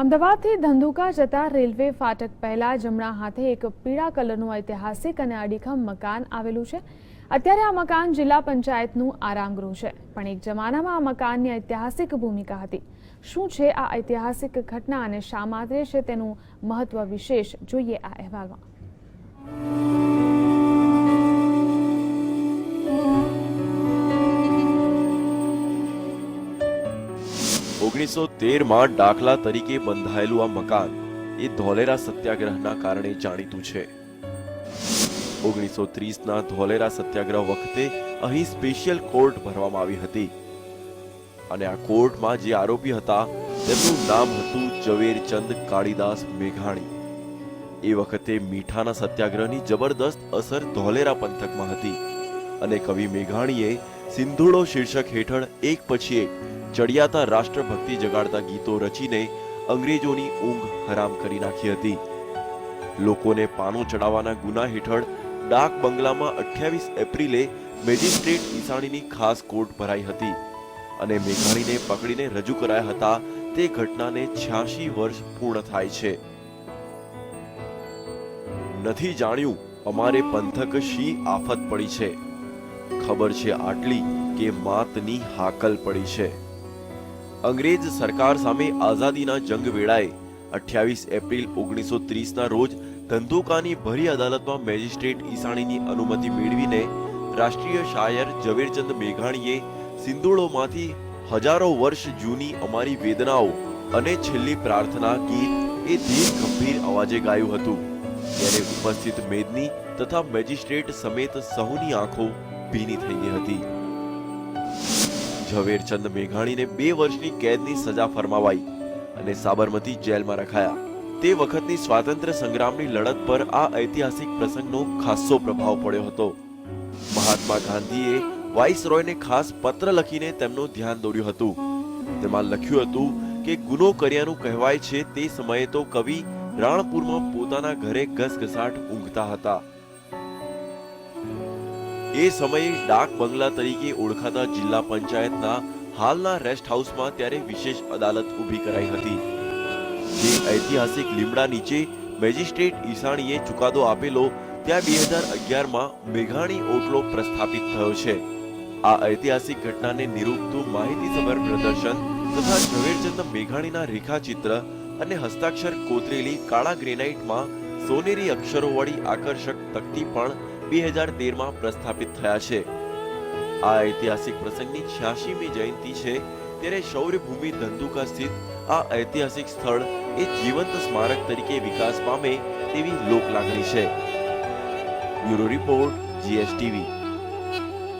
અમદાવાદથી ધંધુકા જતા રેલવે ફાટક પહેલા જમણા હાથે એક પીળા કલરનું ઐતિહાસિક અને અડીખમ મકાન આવેલું છે. અત્યારે આ મકાન જિલ્લા પંચાયતનું આરામગૃહ છે. પણ એક જમાનામાં આ મકાનની ઐતિહાસિક ભૂમિકા હતી. શું છે આ ઐતિહાસિક ઘટના અને શા માટે છે તેનું મહત્વ વિશેષ જોઈએ આ અહેવાલમાં. ઓગણીસો તેરમાં દાખલા તરીકે બંધાયેલું આ મકાન એ ધોલેરા સત્યાગ્રહના કારણે જાણીતું છે. ઓગણીસો ત્રીસના ધોલેરા સત્યાગ્રહ વખતે અહીં સ્પેશિયલ કોર્ટ ભરવામાં આવી હતી. અને આ કોર્ટમાં જે આરોપી હતા, તેમનું નામ હતું ઝવેરચંદ કાળીદાસ મેઘાણી. એ વખતે મીઠાના સત્યાગ્રહની જબરદસ્ત અસર ધોલેરા પંથકમાં હતી અને કવિ મેઘાણીએ સિંધુડો શીર્ષક હેઠળ એક પછી એક ચડિયાતા રાષ્ટ્રભક્તિ જગાડતા ગીતો રચીને અંગ્રેજોની ઊંઘ હરામ કરી નાખી હતી. લોકોને પાનો ચડાવવાના ગુના હેઠળ ડાક બંગલામાં અઠ્યાવીસ એપ્રિલે મેજિસ્ટ્રેટ ઈસાણીની ખાસ કોર્ટ ભરાઈ હતી અને મેઘાણીને પકડીને રજૂ કરાયા હતા તે ઘટનાને છ્યાસી વર્ષ પૂર્ણ થાય છે. નથી જાણ્યું અમારે પંથક શી આફત પડી છે. ખબર છે આટલી કે માતની હાકલ પડી છે. અંગ્રેજ સરકાર સામે આઝાદીના જંગ વેળાએ અઠ્યાવીસ એપ્રિલ ઓગણીસો ત્રીસના રોજ ધંધુકાની ભરી અદાલતમાં મેજિસ્ટ્રેટ ઈસાણીની અનુમતિ મેળવીને રાષ્ટ્રીય શાયર ઝવેરચંદ મેઘાણીએ સિંદુડોમાંથી હજારો વર્ષ જૂની અમારી વેદનાઓ અને છેલ્લી પ્રાર્થના ગીત એ ધીર ગંભીર અવાજે ગાયું હતું. ત્યારે ઉપસ્થિત મેદની તથા મેજિસ્ટ્રેટ સમેત સહુની આંખો ભીની થઈ ગઈ હતી. ઝવેરચંદ મેઘાણીને બે વર્ષની કેદની સજા ફરમાવાઈ અને સાબરમતી જેલમાં રખાયા. તે વખતની સ્વાતંત્ર્ય સંગ્રામની લડત પર આ ઐતિહાસિક પ્રસંગનો ખાસ્સો પ્રભાવ પડ્યો હતો. મહાત્મા ગાંધીએ વાઇસરોયને ખાસ પત્ર લખીને તેમનું ધ્યાન દોર્યું હતું. તેમાં લખ્યું હતું કે, ગુનો કર્યાનું કહેવાય છે તે સમયે તો કવિ રાણપુરમાં પોતાના ઘરે ઘસઘસાટ ઊંઘતા હતા. એ સમયે ડાક બંગલા તરીકે ઓળખાતા જિલ્લા પંચાયતના હાલના રેસ્ટ હાઉસમાં ત્યારે વિશેષ અદાલત ઊભી કરાઈ હતી. જે ઐતિહાસિક લીમડા નીચે મેજિસ્ટ્રેટ ઈસાણીએ ચુકાદો આપેલો, ત્યાં બે હજાર અગિયારમાં મેઘાણી ઓટલો પ્રસ્થાપિત થયો છે. આ ઐતિહાસિક ઘટનાને નિરૂપતું માહિતીસભર પ્રદર્શન તથા ઝવેરચંદ મેઘાણીના રેખાચિત્ર અને હસ્તાક્ષર કોતરેલી કાળા ગ્રેનાઇટમાં સોનેરી અક્ષરોવાળી આકર્ષક તકતી પણ બે હજાર તેરમાં પ્રસ્થાપિત થયા છે. આ ઐતિહાસિક પ્રસંગની છ્યાસીમી જયંતિ છે ત્યારે શૌર્યભૂમિ ધંધુકા સ્થિત આ ઐતિહાસિક સ્થળ એ જીવંત સ્મારક તરીકે વિકાસ પામે તેવી લોક લાગણી છે. Bureau report, GSTV.